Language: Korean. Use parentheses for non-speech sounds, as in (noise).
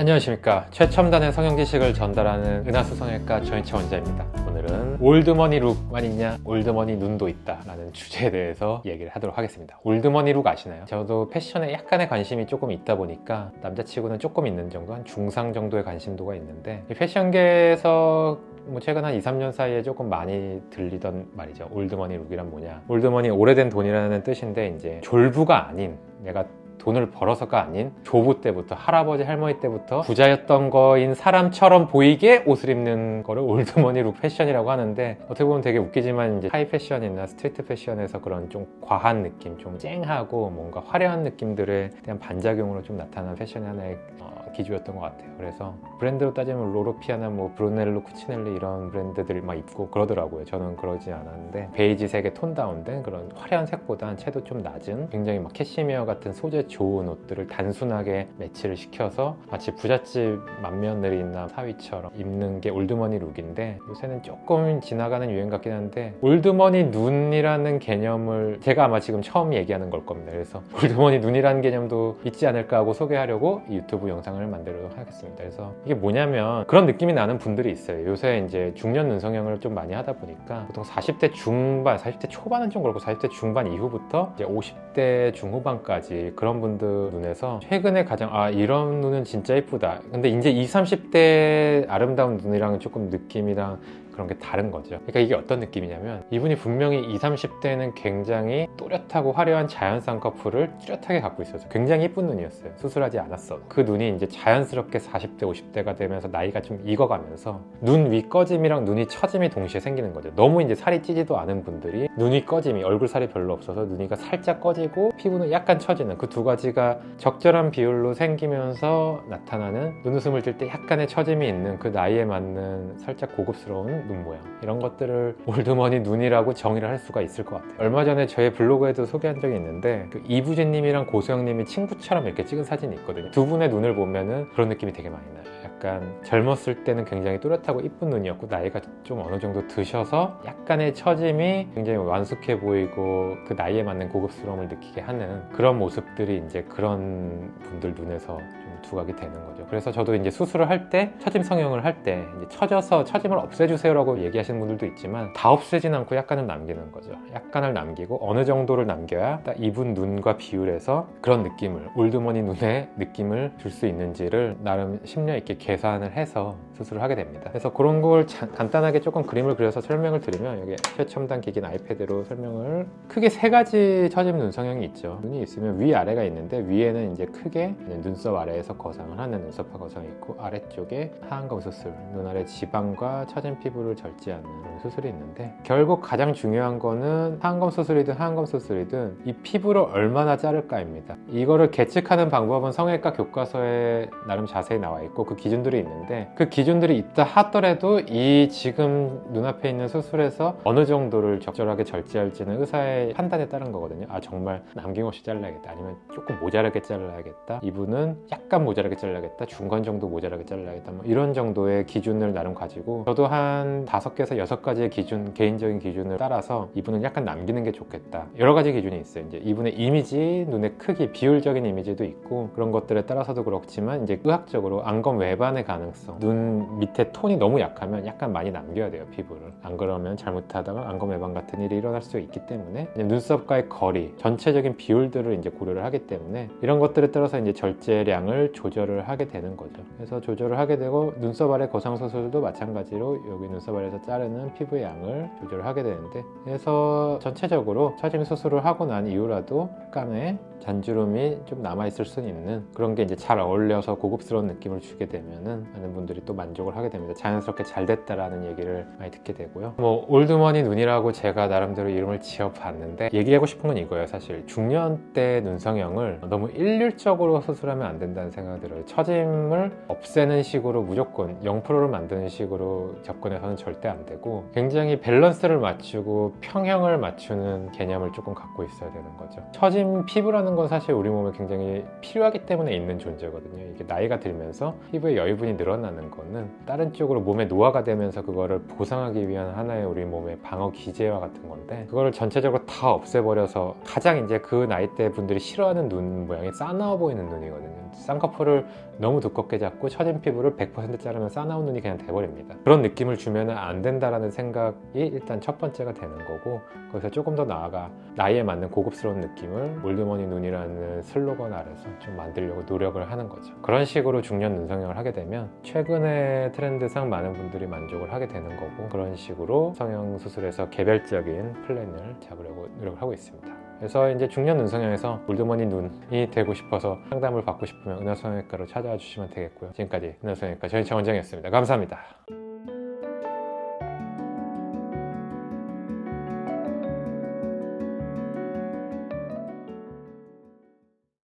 안녕하십니까. 최첨단의 성형 지식을 전달하는 은하수 성형외과 전희채 원장입니다. 오늘은 올드머니 룩만 있냐 올드머니 눈도 있다 라는 주제에 대해서 얘기를 하도록 하겠습니다. 올드머니 룩 아시나요? 저도 패션에 약간의 관심이 조금 있다 보니까 남자치고는 조금 있는 정도 한 중상 정도의 관심도가 있는데 이 패션계에서 뭐 최근 한 2, 3년 사이에 조금 많이 들리던 말이죠. 올드머니 룩이란 뭐냐. 올드머니 오래된 돈이라는 뜻인데 이제 졸부가 아닌 내가 돈을 벌어서가 아닌 조부 때부터 할아버지 할머니 때부터 부자였던 거인 사람처럼 보이게 옷을 입는 거를 올드머니 룩 패션이라고 하는데 어떻게 보면 되게 웃기지만 이제 하이 패션이나 스트리트 패션에서 그런 좀 과한 느낌, 좀 쨍하고 뭔가 화려한 느낌들에 대한 반작용으로 좀 나타난 패션의 하나의 어, 기주였던 것 같아요. 그래서 브랜드로 따지면 로로피아나 뭐 브루넬로, 쿠치넬리 이런 브랜드들 막 입고 그러더라고요. 저는 그러지 않았는데 베이지색의 톤 다운된 그런 화려한 색보다는 채도 좀 낮은 굉장히 막 캐시미어 같은 소재 좋은 옷들을 단순하게 매치를 시켜서 마치 부잣집 맏며느리나 사위처럼 입는 게 올드머니 룩인데 요새는 조금 지나가는 유행 같긴 한데 올드머니 눈이라는 개념을 제가 아마 지금 처음 얘기하는 걸 겁니다. 그래서 (laughs) 올드머니 눈이라는 개념도 있지 않을까 하고 소개하려고 이 유튜브 영상을 만들도록 하겠습니다. 그래서 이게 뭐냐면 그런 느낌이 나는 분들이 있어요. 요새 이제 중년 눈성형을 좀 많이 하다 보니까 보통 40대 중반, 40대 초반은 좀 그렇고 40대 중반 이후부터 이제 50대 중후반까지 그런 분들 눈에서 최근에 가장 아 이런 눈은 진짜 예쁘다. 근데 이제 20, 30대 아름다운 눈이랑 조금 느낌이랑 그런 게 다른 거죠. 그러니까 이게 어떤 느낌이냐면 이분이 분명히 20, 30대는 굉장히 또렷하고 화려한 자연상 커플을 뚜렷하게 갖고 있어서 굉장히 예쁜 눈이었어요. 수술하지 않았어. 그 눈이 이제 자연스럽게 40대, 50대가 되면서 나이가 좀 익어가면서 눈 위 꺼짐이랑 눈이 처짐이 동시에 생기는 거죠. 너무 이제 살이 찌지도 않은 분들이 눈위 꺼짐이 얼굴 살이 별로 없어서 눈이가 살짝 꺼지고 피부는 약간 처지는 그 두 가지가 적절한 비율로 생기면서 나타나는 눈웃음을 뜰때 약간의 처짐이 있는 그 나이에 맞는 살짝 고급스러운 눈 모양 이런 것들을 (laughs) 올드머니 눈이라고 정의를 할 수가 있을 것 같아요. 얼마 전에 저의 블로그에도 소개한 적이 있는데 그 이부진님이랑 고소영님이 친구처럼 이렇게 찍은 사진이 있거든요. 두 분의 눈을 보면은 그런 느낌이 되게 많이 나요 약간 젊었을 때는 굉장히 또렷하고 이쁜 눈이었고 나이가 좀 어느 정도 드셔서 약간의 처짐이 굉장히 완숙해 보이고 그 나이에 맞는 고급스러움을 느끼게 하는 그런 모습들이 이제 그런 분들 눈에서 좀 두각이 되는 거죠. 그래서 저도 이제 수술을 할 때 처짐 성형을 할 때 처져서 처짐을 없애주세요라고 얘기하시는 분들도 있지만 다 없애진 않고 약간은 남기는 거죠. 약간을 남기고 어느 정도를 남겨야 딱 이분 눈과 비율해서 그런 느낌을 올드머니 눈의 느낌을 줄 수 있는지를 나름 심려 있게 계산을 해서 수술을 하게 됩니다. 그래서 그런 걸 자- 간단하게 조금 그림을 그려서 설명을 드리면 여기 최첨단 기기인 아이패드로 설명을 크게 세 가지 처짐 눈 성형이 있죠. 눈이 있으면 위 아래가 있는데 위에는 이제 크게 눈썹 아래에서 거상을 하는 눈썹화 거상이 있고 아래쪽에 하안검 수술, 눈 아래 지방과 처진 피부를 절제하는 수술이 있는데 결국 가장 중요한 거는 하안검 수술이든 하안검 수술이든 이 피부를 얼마나 자를까입니다. 이거를 계측하는 방법은 성형외과 교과서에 나름 자세히 나와 있고 그 기준 들이 있는데 그 기준들이 있다 하더라도 이 지금 눈앞에 있는 수술에서 어느 정도를 적절하게 절제할지는 의사의 판단에 따른 거거든요. 아 정말 남김없이 잘라야겠다. 아니면 조금 모자라게 잘라야겠다. 이분은 약간 모자라게 잘라야겠다. 중간 정도 모자라게 잘라야겠다. 뭐 이런 정도의 기준을 나름 가지고 저도 한 다섯 개에서 여섯 가지의 기준 개인적인 기준을 따라서 이분은 약간 남기는 게 좋겠다. 여러 가지 기준이 있어요. 이제 이분의 이미지 눈의 크기 비율적인 이미지도 있고 그런 것들에 따라서도 그렇지만 이제 의학적으로 안검 외반 의 가능성. 눈 밑에 톤이 너무 약하면 약간 많이 남겨야 돼요 피부를. 안 그러면 잘못하다가 안검 외반 같은 일이 일어날 수 있기 때문에. 눈썹과의 거리 전체적인 비율들을 이제 고려를 하기 때문에 이런 것들에 따라서 이제 절제량을 조절을 하게 되는 거죠. 그래서 조절을 하게 되고 눈썹 아래 거상 수술도 마찬가지로 여기 눈썹 아래에서 자르는 피부의 양을 조절을 하게 되는데 그래서 전체적으로 처짐 수술을 하고 난 이후라도 약간의 잔주름이 좀 남아있을 수는 있는 그런 게 이제 잘 어울려서 고급스러운 느낌을 주게 되면 은 많은 분들이 또 만족을 하게 됩니다. 자연스럽게 잘 됐다라는 얘기를 많이 듣게 되고요. 뭐 올드머니 눈이라고 제가 나름대로 이름을 지어봤는데 얘기하고 싶은 건 이거예요. 사실 중년 때 눈 성형을 너무 일률적으로 수술하면 안 된다는 생각이 들어요. 처짐을 없애는 식으로 무조건 0%를 만드는 식으로 접근해서는 절대 안 되고 굉장히 밸런스를 맞추고 평형을 맞추는 개념을 조금 갖고 있어야 되는 거죠. 처짐 피부라는 건 사실 우리 몸에 굉장히 필요하기 때문에 있는 존재거든요. 이게 나이가 들면서 피부의 여유 분이 늘어나는 거는 다른 쪽으로 몸에 노화가 되면서 그거를 보상하기 위한 하나의 우리 몸의 방어 기제와 같은 건데 그거를 전체적으로 다 없애버려서 가장 이제 그 나이대 분들이 싫어하는 눈 모양이 싸나워 보이는 눈이거든요. 쌍꺼풀을 너무 두껍게 잡고 처진 피부를 100% 자르면 싸나운 눈이 그냥 돼버립니다. 그런 느낌을 주면 안 된다라는 생각이 일단 첫 번째가 되는 거고 거기서 조금 더 나아가 나이에 맞는 고급스러운 느낌을 올드머니 눈이라는 슬로건 아래서 좀 만들려고 노력을 하는 거죠. 그런 식으로 중년 눈 성형을 하게 되면 최근의 트렌드상 많은 분들이 만족을 하게 되는 거고 그런 식으로 성형 수술에서 개별적인 플랜을 잡으려고 노력을 하고 있습니다. 그래서 이제 중년 눈성형에서 올드머니 눈이 되고 싶어서 상담을 받고 싶으면 은하성형외과로 찾아와 주시면 되겠고요. 지금까지 은하성형외과 전희창 원장이었습니다. 감사합니다.